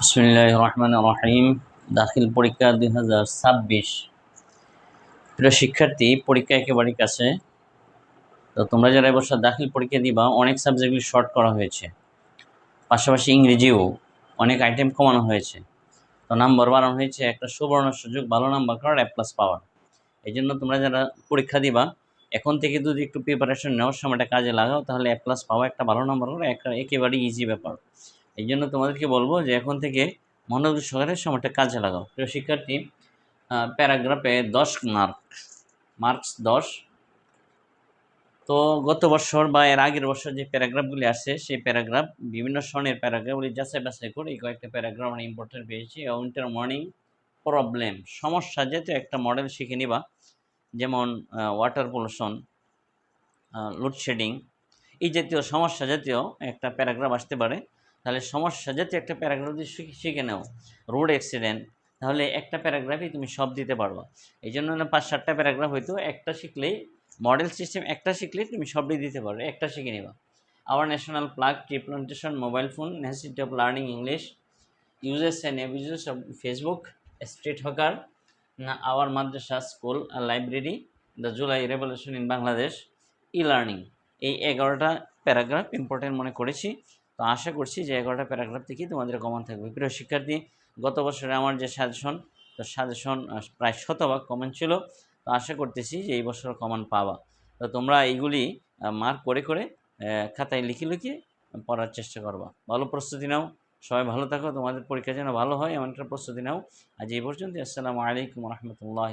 বিসমিল্লাহ রহমান রহিম দাখিল পরীক্ষা দুই হাজার ছাব্বিশ। প্রিয় শিক্ষার্থী, পরীক্ষা একেবারে কাছে। তো তোমরা যারা এবছর দাখিল পরীক্ষা দিবা, অনেক সাবজেক্টগুলি শর্ট করা হয়েছে। পাশাপাশি ইংরেজিও অনেক আইটেম কমানো হয়েছে। তো নাম্বার বাড়ানো হয়েছে একটা সুবর্ণ সুযোগ, ভালো নাম্বার করার অ্যাপ প্লাস পাওয়ার এই জন্য তোমরা যারা পরীক্ষা দিবা, এখন থেকে যদি একটু প্রিপারেশন নেওয়ার সময়টা কাজে লাগাও, তাহলে অ্যাপ প্লাস পাওয়া একটা ভালো নাম্বার করা একটা একেবারেই ইজি ব্যাপার। এই জন্য তোমাদেরকে বলব যে এখন থেকে মনোযোগ সহকারে সময়টা কাজে লাগাও। প্রিয় শিক্ষার্থী প্যারাগ্রাফে দশ মার্ক মার্কস দশ। তো গত বছর বা এর আগের বছর যে প্যারাগ্রাফগুলি আসছে সেই প্যারাগ্রাফ, বিভিন্ন সনের প্যারাগ্রাফগুলি যাচাই বাছাই করে কয়েকটা প্যারাগ্রাফ আমরা ইম্পর্টেন্ট পেয়েছি। উইন্টার মর্নিং প্রবলেম সমস্যা জাতীয় একটা মডেল শিখে নিবা। যেমন ওয়াটার পলিউশন লোডশেডিং এই জাতীয় সমস্যা জাতীয় একটা প্যারাগ্রাফ আসতে পারে। তাহলে সমস্যা জাতীয় একটা প্যারাগ্রাফ যদি শিখে নাও, রোড অ্যাক্সিডেন্ট তাহলে একটা প্যারাগ্রাফই তুমি সব দিতে পারবা। এই জন্য না পাঁচ, সাতটা প্যারাগ্রাফ হয়তো একটা শিখলেই মডেল সিস্টেম একটা শিখলেই তুমি সবই দিতে পারবে, একটা শিখে নিবা। Our national flag tree plantation mobile phone necessity of learning English uses and abuses of Facebook street hawker না our madrasa school library the July revolution in Bangladesh e learning এই এগারোটা প্যারাগ্রাফ ইম্পর্টেন্ট মনে করেছি। তো আশা করছি যে এগারোটা paragraph থেকেই তোমাদের কমন থাকবে। প্রিয় শিক্ষার্থী, গত বছরে আমার যে সাজেশন তো সাজেশন প্রায় শতভাগ কমন ছিল। তো আশা করতেছি যে এই বছর কমন পাবা। তো তোমরা এইগুলি মার্ক করে করে খাতায় লিখে লিখে পড়ার চেষ্টা করবা। ভালো প্রস্তুতি নাও। সবাই ভালো থাকো। তোমাদের পরীক্ষা যেন ভালো হয়, এমন একটা প্রস্তুতি নাও। আজ এই পর্যন্ত আসসালামু আলাইকুম রহমতুল্লাহ